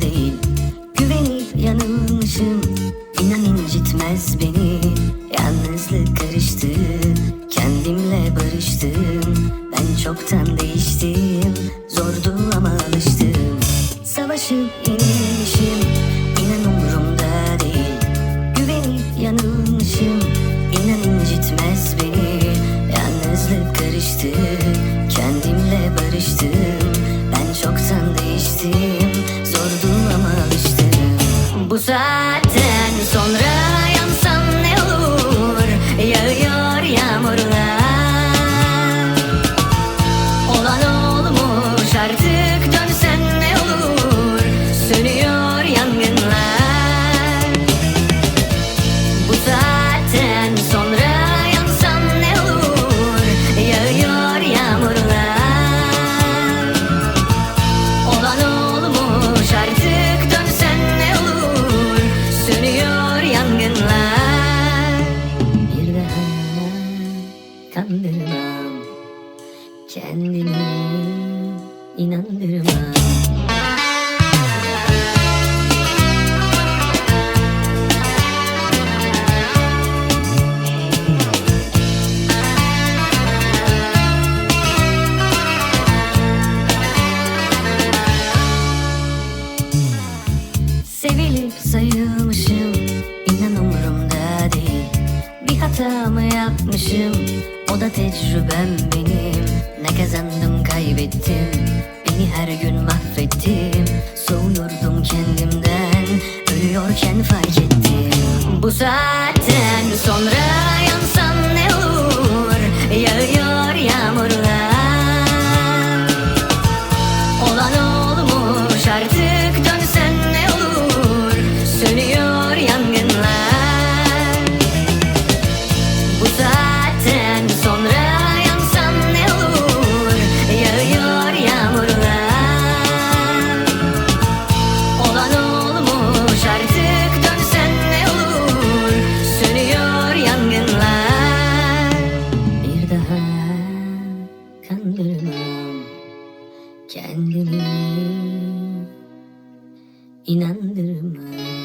değil. Güvenip yanılmışım. İnan incitmez beni. Yalnızlık karıştı. Kendimle barıştım. Ben çoktan değiştim. Zordu ama alıştım. Savaşıp yeni usar. Kandırmam Kendimi inandırmam Sevilip sayılmışım inan umurumda değil. Bir hata mı yapmışım o da tecrübem benim. Ne kazandım kaybettim. Beni her gün mahvettim. Soğuyordum kendimden. Ölüyorken fark inandırmam kendimi inandırmam